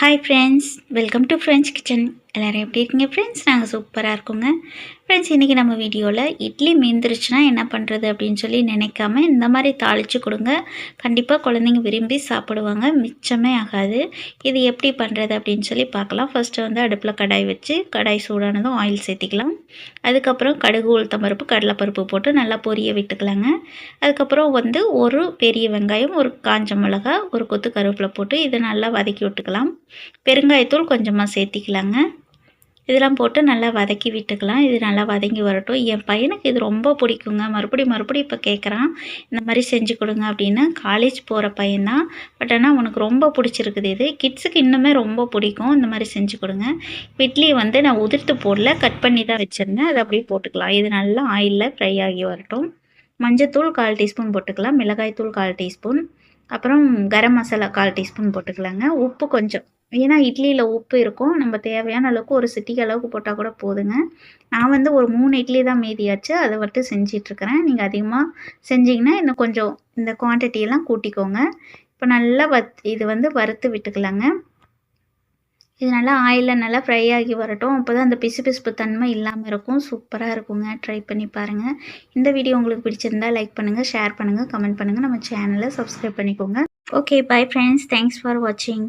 Hi friends, welcome to French Kitchen. எல்லோரும் எப்படி இருக்கீங்க ஃப்ரெண்ட்ஸ் நாங்கள் சூப்பராக இருக்கோங்க. ஃப்ரெண்ட்ஸ் இன்றைக்கி நம்ம வீடியோவில் இட்லி மீந்துருச்சுன்னா என்ன பண்ணுறது அப்படின்னு சொல்லி நினைக்காம இந்த மாதிரி தாளித்து கொடுங்க. கண்டிப்பாக குழந்தைங்க விரும்பி சாப்பிடுவாங்க. மிச்சமே ஆகாது. இது எப்படி பண்ணுறது அப்படின்னு சொல்லி பார்க்கலாம். ஃபஸ்ட்டு வந்து அடுப்பில் கடாய் வச்சு கடாய் சூடானதும் ஆயில் சேர்த்திக்கலாம். அதுக்கப்புறம் கடுகு உளுத்தம்பருப்பு கடலைப்பருப்பு போட்டு நல்லா பொரிய விட்டுக்கலாங்க. அதுக்கப்புறம் வந்து ஒரு பெரிய வெங்காயம் ஒரு காஞ்ச மிளகா ஒரு கொத்து கருவேப்பிலை போட்டு இதை நல்லா வதக்கி விட்டுக்கலாம். பெருங்காயத்தூள் கொஞ்சமாக சேர்த்திக்கலாங்க. இதெல்லாம் போட்டு நல்லா வதக்கி விட்டுக்கலாம். இது நல்லா வதங்கி வரட்டும். என் பையனுக்கு இது ரொம்ப பிடிக்குங்க. மறுபடியும் மறுபடியும் இப்போ கேட்குறான் இந்த மாதிரி செஞ்சு கொடுங்க அப்படின்னு. காலேஜ் போகிற பையன்தான். பட் ஆனால் உனக்கு ரொம்ப பிடிச்சிருக்குது இது. கிட்ஸுக்கு இன்னுமே ரொம்ப பிடிக்கும். இந்த மாதிரி செஞ்சு கொடுங்க. இட்லியை வந்து நான் உதிர்த்து போடல. கட் பண்ணி தான் வச்சுருந்தேன். அதை அப்படியே போட்டுக்கலாம். இது நல்லா ஆயிலில் ஃப்ரை ஆகி வரட்டும். மஞ்சத்தூள் கால் டீஸ்பூன் போட்டுக்கலாம். மிளகாய்த்தூள் கால் டீஸ்பூன். அப்புறம் கரம் மசாலா கால் டீஸ்பூன் போட்டுக்கலாங்க. உப்பு கொஞ்சம். ஏன்னா இட்லியில் உப்பு இருக்கும். நம்ம தேவையான அளவுக்கு ஒரு சிட்டிக்கு அளவுக்கு போட்டால் கூட போதுங்க. நான் வந்து ஒரு மூணு இட்லி தான் மீதியாச்சு. அதை வந்து செஞ்சிட்ருக்கிறேன். நீங்கள் அதிகமாக செஞ்சிங்கன்னா இன்னும் கொஞ்சம் இந்த குவான்டிட்டியெல்லாம் கூட்டிக்கோங்க. இப்போ நல்லா வத் இது வந்து வறுத்து விட்டுக்கலாங்க. இது நல்லா ஆயிலில் நல்லா ஃப்ரை ஆகி வரட்டும். அப்போ தான் அந்த பிசுபிசுப்பு தன்மை இல்லாமல் இருக்கும். சூப்பராக இருக்குங்க. ட்ரை பண்ணி பாருங்கள் இந்த வீடியோ உங்களுக்கு பிடிச்சிருந்தா லைக் பண்ணுங்கள் ஷேர் பண்ணுங்கள் கமெண்ட் பண்ணுங்கள் நம்ம சேனலை சப்ஸ்கிரைப் பண்ணிக்கோங்க. Okay bye friends thanks for வாட்சிங்